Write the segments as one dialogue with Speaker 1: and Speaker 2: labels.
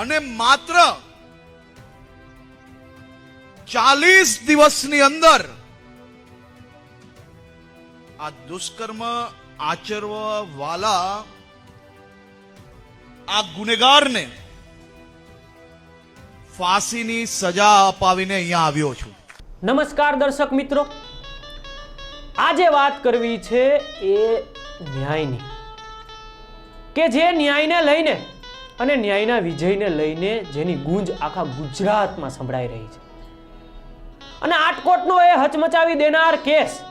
Speaker 1: અને માત્ર ચાલીસ દિવસની અંદર આ દુષ્કર્મ આચરવા વાલા આ ગુનેગારને ફાંસીની સજા અપાવીને અહીંયા આવ્યો છું.
Speaker 2: નમસ્કાર દર્શક મિત્રો. આજે વાત કરવી છે એ ન્યાયની. કે જે ન્યાયને લઈને અને ન્યાયના વિજયને લઈને જેની ગુંજ આખા ગુજરાતમાં સંભળાઈ રહી છે. અને આટકોટનો એ હચમચાવી દેનાર કેસ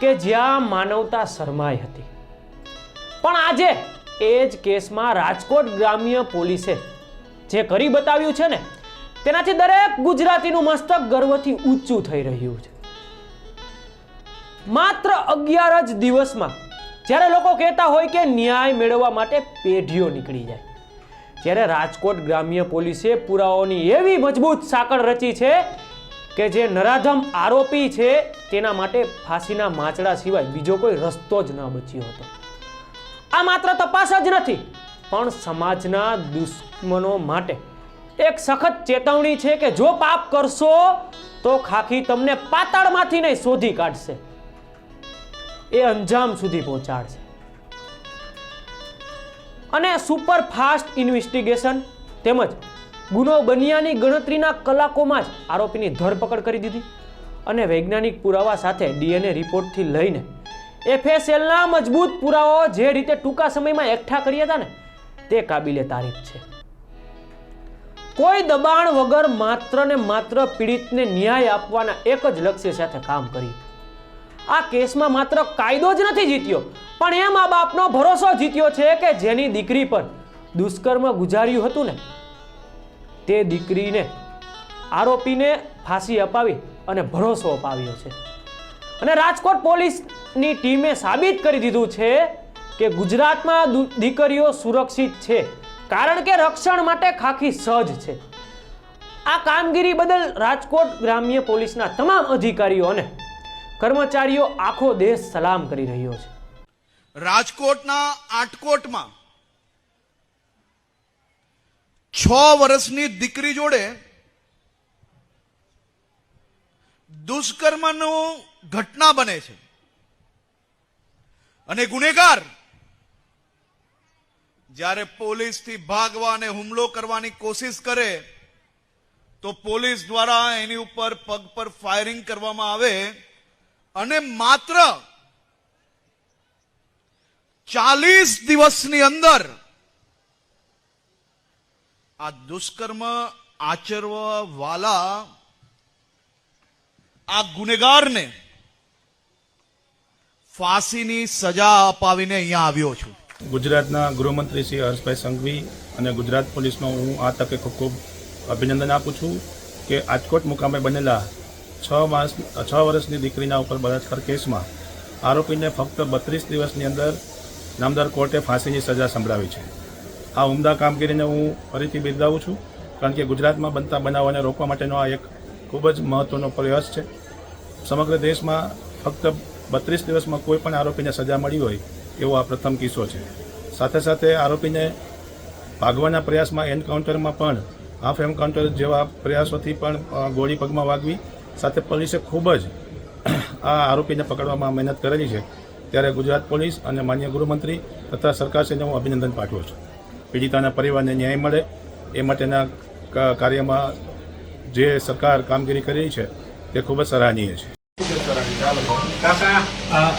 Speaker 2: કે જ્યાં માનવતા શરમાઈ હતી. પણ આજે એ જ કેસમાં રાજકોટ ગ્રામ્ય પોલીસે જે કરી બતાવ્યું છે ને, તેનાથી દરેક ગુજરાતીનું મસ્તક ગર્વથી ઊંચું થઈ રહ્યું છે. માત્ર અગિયાર જ દિવસમાં જ્યારે લોકો કહેતા હોય કે ન્યાય મેળવવા માટે પેઢીઓ નીકળી જાય. ત્યારે રાજકોટ ગ્રામ્ય પોલીસે પુરાવાઓની એવી મજબૂત સાંકળ રચી છે કે જે નરાધમ આરોપી છે તેના માટે ફાંસીના માચડા સિવાય બીજો કોઈ રસ્તો જ ન બચ્યો હતો. આ માત્ર તપાસ જ નથી, પણ સમાજના દુશ્મનો માટે એક સખત ચેતવણી છે કે જો પાપ કરશો તો ખાખી તમને પાતાળમાંથી નહીં શોધી કાઢશે. એ અંજામ સુધી પહોંચાડશે. અને સુપર ફાસ્ટ ઇન્વેસ્ટિગેશન તેમજ ગુનો બન્યાની ગણતરીના કલાકોમાં જ આરોપીની ધરપકડ કરી દીધી અને વૈજ્ઞાનિક પુરાવા સાથે ડીએનએ રિપોર્ટથી લઈને એફએસએલના મજબૂત પુરાવાઓ જે રીતે ટૂંકા સમયમાં એકઠા કર્યા હતા ને, તે કાબિલે તારીફ છે. કોઈ દબાણ વગર માત્ર ને માત્ર પીડિતને ન્યાય આપવાના એક જ લક્ષ્ય સાથે કામ કર્યું. આ કેસમાં માત્ર કાયદો જ નથી જીત્યો, પણ એ મા બાપનો ભરોસો જીત્યો છે કે જેની દીકરી પર દુષ્કર્મ ગુજાર્યું હતું ને, તે દીકરીને આરોપીને ફાંસી અપાવી અને ભરોસો અપાવ્યો છે. અને રાજકોટ પોલીસની ટીમે સાબિત કરી દીધું છે કે ગુજરાતમાં દીકરીઓ સુરક્ષિત છે, કારણ કે રક્ષણ માટે ખાખી સજ્જ છે. આ કામગીરી બદલ રાજકોટ ગ્રામ્ય પોલીસના તમામ અધિકારીઓ અને કર્મચારીઓ આખો દેશ સલામ કરી રહ્યો છે.
Speaker 1: રાજકોટના આટકોટમાં છ વર્ષની દીકરી જોડે દુષ્કર્મનું ઘટના બને છે. અને ગુનેગાર જ્યારે પોલીસથી ભાગવા અને હુમલો કરવાની કોશિશ કરે, તો પોલીસ દ્વારા એની ઉપર પગ પર ફાયરિંગ કરવામાં આવે અને માત્ર ચાલીસ દિવસની અંદર આ દુષ્કર્મ આચરવા વાલા આ ગુનેગારને ફાંસીની સજા અપાવીને અહીંયા આવ્યો છું.
Speaker 3: ગુજરાતના ગૃહમંત્રી શ્રી હર્ષભાઈ સંઘવી અને ગુજરાત પોલીસનો હું આ તકે ખૂબ ખૂબ અભિનંદન આપું છું કે રાજકોટ મુકામે બનેલા છ માસ છ વર્ષની દીકરીના ઉપર બળાત્કાર કેસમાં આરોપીને ફક્ત બત્રીસ દિવસની અંદર નામદાર કોર્ટે ફાંસીની સજા સંભળાવી છે. આ ઉમદા કામગીરીને હું ફરીથી બિરદાવું છું, કારણ કે ગુજરાતમાં બનતા બનાવોને રોકવા માટેનો આ એક ખૂબ જ મહત્વનો પ્રયાસ છે. સમગ્ર દેશમાં ફક્ત બત્રીસ દિવસમાં કોઈ પણ આરોપીને સજા મળી હોય એવો આ પ્રથમ કિસ્સો છે. સાથે સાથે આરોપીને ભાગવાના પ્રયાસમાં એન્કાઉન્ટરમાં પણ, હાફ એન્કાઉન્ટર જેવા પ્રયાસોથી પણ ગોળી પગમાં વાગવી સાથે પોલીસે ખૂબ જ આ આરોપીને પકડવામાં મહેનત કરેલી છે. ત્યારે ગુજરાત પોલીસ અને માન્ય ગૃહમંત્રી તથા સરકારશ્રીને હું અભિનંદન પાઠવું છું. પીડિતાના પરિવારને ન્યાય મળે એ માટેના કાર્યમાં જે સરકાર કામગીરી કરી છે તે ખૂબ જ સરાહનીય છે.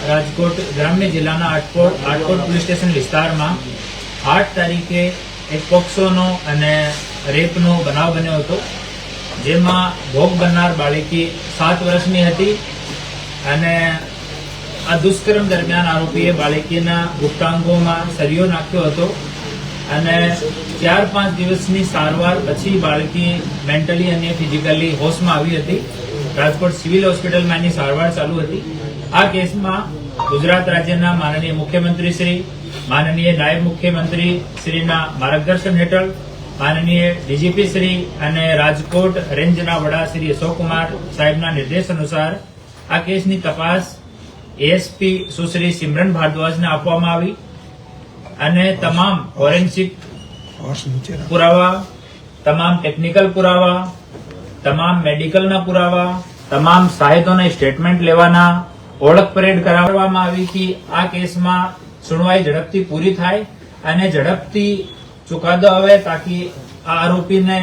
Speaker 4: રાજકોટ, ગ્રામ્ય જિલ્લાના આટકોટ આટકોટ પોલીસ સ્ટેશન વિસ્તારમાં આઠ તારીખે એક પોક્સોનો અને રેપનો બનાવ બન્યો હતો. જેમાં ભોગ બનનાર બાળકી સાત વર્ષની હતી અને આ દુષ્કર્મ દરમિયાન આરોપીએ બાળકીના ગુપ્તાંગોમાં સરિયો નાખ્યો હતો અને ચાર પાંચ દિવસની સારવાર પછી બાળકી મેન્ટલી અને ફિઝિકલી હોશમાં આવી હતી. રાજકોટ સિવિલ હોસ્પિટલમાં એની સારવાર ચાલુ હતી. આ કેસમાં ગુજરાત રાજ્યના માનનીય મુખ્યમંત્રી શ્રી, માનનીય નાયબ મુખ્યમંત્રી શ્રીના માર્ગદર્શન હેઠળ માનનીય ડીજીપી શ્રી અને રાજકોટ રેન્જના વડા શ્રી અશોકકુમાર સાહેબના નિર્દેશ અનુસાર આ કેસની તપાસ એએસપી સુશ્રી સિમરન ભારદ્વાજને આપવામાં આવી અને તમામ ફોરેન્સિક પુરાવા, તમામ ટેકનિકલ પુરાવા, તમામ મેડિકલના પુરાવા, તમામ સાહિતોને સ્ટેટમેન્ટ લેવાના, ઓળખ પરેડ કરાવવામાં આવી હતી. આ કેસમાં સુનવાઈ ઝડપથી પૂરી થાય અને ઝડપથી ચુકાદો આવે તાકી આ આરોપીને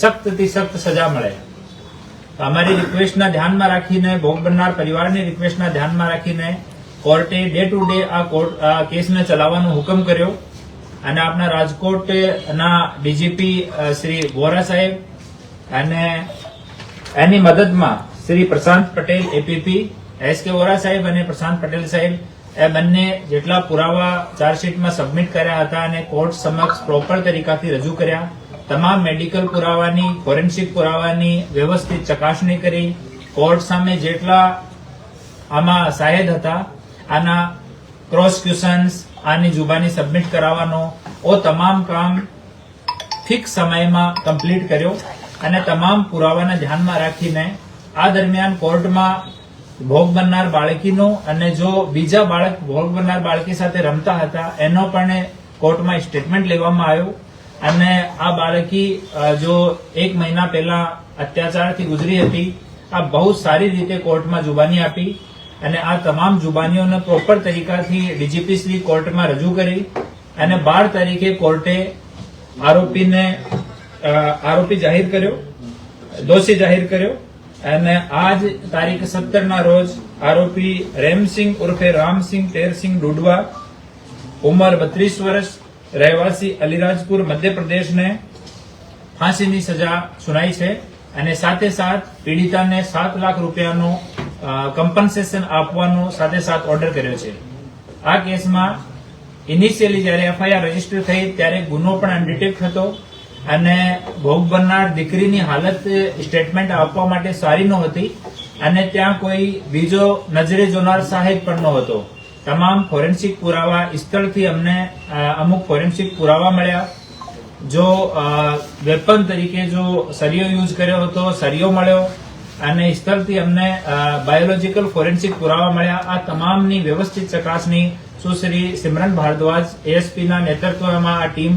Speaker 4: સખ્તથી સખ્ત સજા મળે. અમારી રિક્વેસ્ટના ધ્યાનમાં રાખીને, ભોગ બનનાર પરિવારની રિક્વેસ્ટના ધ્યાનમાં રાખીને કોર્ટે ડે ટુ ડે આ કોર્ટ આ કેસને ચલાવવાનો હુકમ કર્યો. અને આપણા રાજકોટના ડીજીપી શ્રી વોરા સાહેબ અને એની મદદમાં Shri Prashant Patel, APP, S K Vora સાહેબ અને પ્રશાંત પટેલ સાહેબ એ બંને જેટલા પુરાવા ચાર્જશીટમાં સબમિટ કર્યા હતા અને કોર્ટ સમક્ષ પ્રોપર તરીકાથી રજૂ કર્યા. તમામ મેડિકલ પુરાવાની ફોરેન્સિક પુરાવાની વ્યવસ્થિત ચકાસણી કરી. કોર્ટ સામે જેટલા આમાં સાહેદ હતા, આના ક્રોસ ક્વેશ્ચન્સ આની જુબાની સબમિટ કરાવવાનો, ઓ તમામ કામ ફિક્સ સમયમાં કમ્પ્લીટ કર્યો. અને તમામ પુરાવાને ધ્યાનમાં રાખીને આ દરમિયાન કોર્ટમાં ભોગ બનનાર બાળકીનો અને જો બીજા બાળક ભોગ બનનાર બાળકી સાથે રમતા હતા, એનો પણ કોર્ટમાં સ્ટેટમેન્ટ લેવામાં આવ્યો. અને આ બાળકી જો એક મહિના પહેલા અત્યાચારથી ગુજરી હતી, આ બહુ સારી રીતે કોર્ટમાં જુબાની આપી અને આ તમામ જુબાનીઓને પ્રોપર તરીકાથી ડીજીપી શ્રી કોર્ટમાં રજૂ કરી અને બાર તારીખે કોર્ટે આરોપીને આરોપી જાહેર કર્યો, દોષી જાહેર કર્યો. અને આજ તારીખ સત્તર ના રોજ આરોપી રેમસિંહ ઉર્ફે રામસિંહ તેરસિંહ ડુડવા ઉંમર બત્રીસ વર્ષ, રહેવાસી અલીરાજપુર મધ્યપ્રદેશને ફાંસીની સજા સુનાઈ છે અને સાથે સાથ પીડિતાને સાત લાખ રૂપિયાનું કમ્પન્સેશન આપવાનો સાથે સાથ ઓર્ડર કર્યો છે. આ કેસમાં ઇનિશિયલી જ્યારે એફઆઈઆર રજિસ્ટર થઈ ત્યારે ગુનો પણ અનડિટેક્ટ હતો અને ભોગ બનનાર દીકરીની હાલત સ્ટેટમેન્ટ આપવા માટે સારી નહોતી અને ત્યાં કોઈ બીજો નજરે જોનાર સાહેબ પણ નહોતો. તમામ ફોરેન્સિક પુરાવા સ્થળથી અમને અમુક ફોરેન્સિક પુરાવા મળ્યા. જો વેપન તરીકે જો સરિયો યુઝ કર્યો હતો, સરિયો મળ્યો અને સ્થળથી અમને બાયોલોજીકલ ફોરેન્સિક પુરાવા મળ્યા. આ તમામની વ્યવસ્થિત ચકાસણી સુશ્રી સિમરન ભારદ્વાજ એએસપીના નેતૃત્વમાં આ ટીમ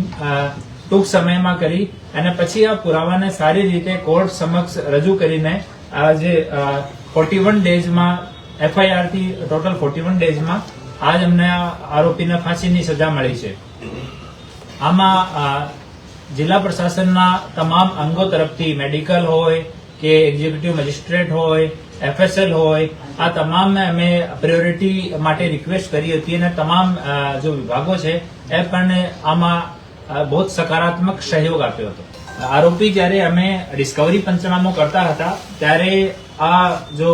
Speaker 4: ટૂંક સમયમાં કરી અને પછી આ પુરાવાને સારી રીતે કોર્ટ સમક્ષ રજૂ કરીને આ જે ફોર્ટી વન ડેઝમાં એફઆઈઆરથી ટોટલ ફોર્ટી વન ડેઝમાં આજ અમને આરોપીને ફાંસીની સજા મળી છે. આમાં જિલ્લા પ્રશાસનના તમામ અંગો તરફથી મેડિકલ હોય કે એક્ઝિક્યુટિવ મેજિસ્ટ્રેટ હોય એફએસએલ હોય, આ તમામ અમે પ્રાયોરિટી માટે રિક્વેસ્ટ કરી હતી અને તમામ જો વિભાગો છે, એ પણ આમાં બહુ સકારાત્મક સહયોગ આપ્યો હતો. આરોપી જ્યારે અમે ડિસ્કવરી પંચનામો કરતા હતા, ત્યારે આ જો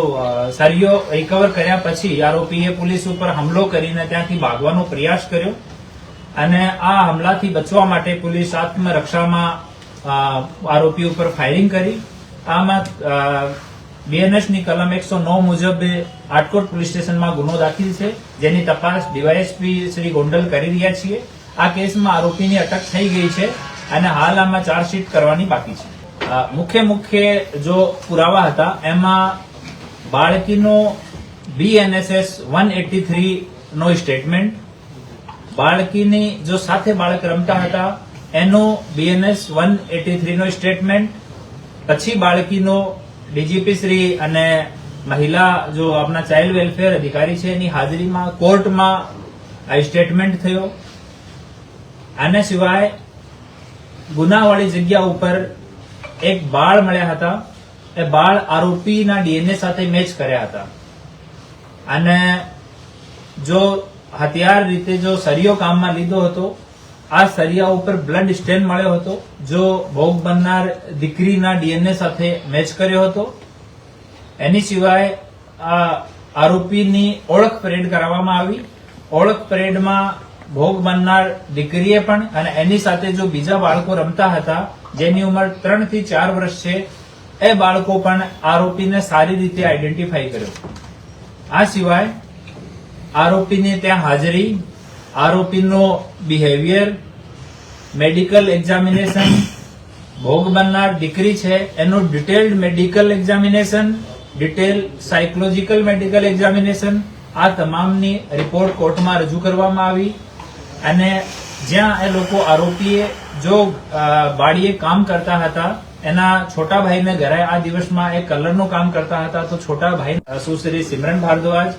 Speaker 4: સરિયો રિકવર કર્યા પછી આરોપીએ પોલીસ ઉપર હુમલો કરીને ત્યાંથી ભાગવાનો પ્રયાસ કર્યો અને આ હુમલાથી બચવા માટે પોલીસ આત્મરક્ષામાં આરોપી ઉપર ફાયરિંગ કરી. આમાં બીએનએસની કલમ એકસો નવ મુજબ આટકોટ પોલીસ સ્ટેશનમાં ગુનો દાખલ છે, જેની તપાસ ડીવાયએસપી શ્રી ગોંડલ કરી રહ્યા છીએ. આ કેસમાં આરોપીની અટક થઈ ગઈ છે અને હાલ આમાં ચાર્જશીટ કરવાની બાકી છે. મુખ્ય મુખ્ય જો પુરાવા હતા, એમાં બાળકીનો બીએનએસએસ વન એટી થ્રી નો સ્ટેટમેન્ટ બાળકીની જો સાથે બાળક રમતા હતા, એનો બીએનએસ વન એટી થ્રી નો સ્ટેટમેન્ટ પછી બાળકીનો ડીજીપી શ્રી અને મહિલા જો આપણા ચાઇલ્ડ વેલફેર અધિકારી છે, એની હાજરીમાં કોર્ટમાં આ સ્ટેટમેન્ટ થયો. આના સિવાય ગુનાવાળી જગ્યા ઉપર એક બાળ મળ્યા હતા. એ બાળ આરોપીના ડીએનએ સાથે મેચ કર્યા હતા. અને જો હથિયાર રીતે જો સરિયો કામમાં લીધો હતો, આ સરિયા ઉપર બ્લડ સ્ટેન મળ્યો હતો, જો ભોગ બનનાર દીકરીના ડીએનએ સાથે મેચ કર્યો હતો. એની સિવાય આ આરોપીની ઓળખ પરેડ કરાવવામાં આવી. ઓળખ પરેડમાં ભોગ બનનાર દીકરીએ પણ અને એની સાથે જો બીજા બાળકો રમતા હતા, જેની ઉંમર ત્રણથી ચાર વર્ષ છે, એ બાળકો પણ આરોપીને સારી રીતે આઈડેન્ટિફાઈ કર્યો. આ સિવાય આરોપીની ત્યાં હાજરી, આરોપીનો બિહેવિયર મેડિકલ એક્ઝામિનેશન ભોગ બનનાર દીકરી છે, એનું detailed medical examination detail psychological medical examination આ તમામની રિપોર્ટ કોર્ટમાં રજૂ કરવામાં આવી. અને જ્યાં એ લોકો આરોપીએ જો બાળીએ કામ કરતા હતા, એના છોટા ભાઈને ઘરે આ દિવસમાં એ કલરનું કામ કરતા હતા, તો છોટા ભાઈ સુશ્રી સિમરન ભારદ્વાજ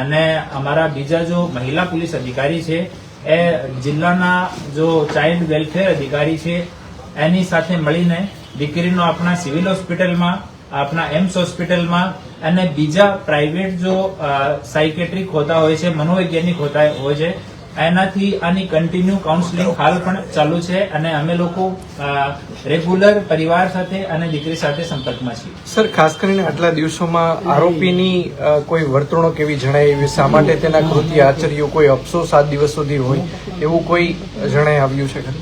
Speaker 4: અને અમારા બીજા જો મહિલા પોલીસ અધિકારી છે, એ જિલ્લાના જો ચાઇલ્ડ વેલફેર અધિકારી છે, એની સાથે મળીને દીકરીનો આપણા સિવિલ હોસ્પિટલમાં, આપણા એમ્સ હોસ્પિટલમાં અને બીજા પ્રાઇવેટ જો સાયકેટ્રિક હોતા હોય છે, મનોવૈજ્ઞાનિક હોતા હોય છે એનાથી આની કન્ટિન્યુ કાઉન્સેલિંગ હાલ પણ ચાલુ છે અને અમે લોકો રેગ્યુલર પરિવાર સાથે અને દીકરી સાથે સંપર્કમાં છીએ
Speaker 5: સર ખાસ કરીને આટલા દિવસોમાં આરોપીની કોઈ વર્તણૂક એવી જણાય એવી શા માટે તેના કૃતિ આચર્યો કોઈ અફસોસ સાત દિવસ સુધી હોય એવું કોઈ જણાય આવ્યું છે ખરું?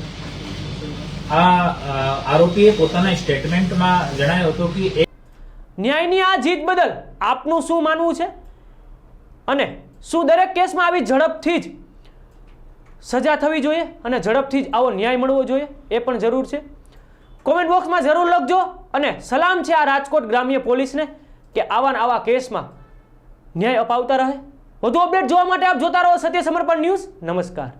Speaker 4: આ આરોપીએ પોતાના સ્ટેટમેન્ટમાં જણાવ્યું હતું કે એક
Speaker 2: ન્યાયની આ જીત બદલ આપનું શું માનવું છે અને શું દરેક કેસમાં આવી ઝડપથી જ સજા થવી જોઈએ અને ઝડપથી જ આવો ન્યાય મળવો જોઈએ, એ પણ જરૂર છે. કોમેન્ટ બોક્સમાં જરૂર લખજો અને સલામ છે આ રાજકોટ ગ્રામ્ય પોલીસને કે આવા આવા કેસમાં ન્યાય અપાવતા રહે. વધુ અપડેટ જોવા માટે આપ જોતા રહો સત્ય સમર્પણ ન્યૂઝ. નમસ્કાર.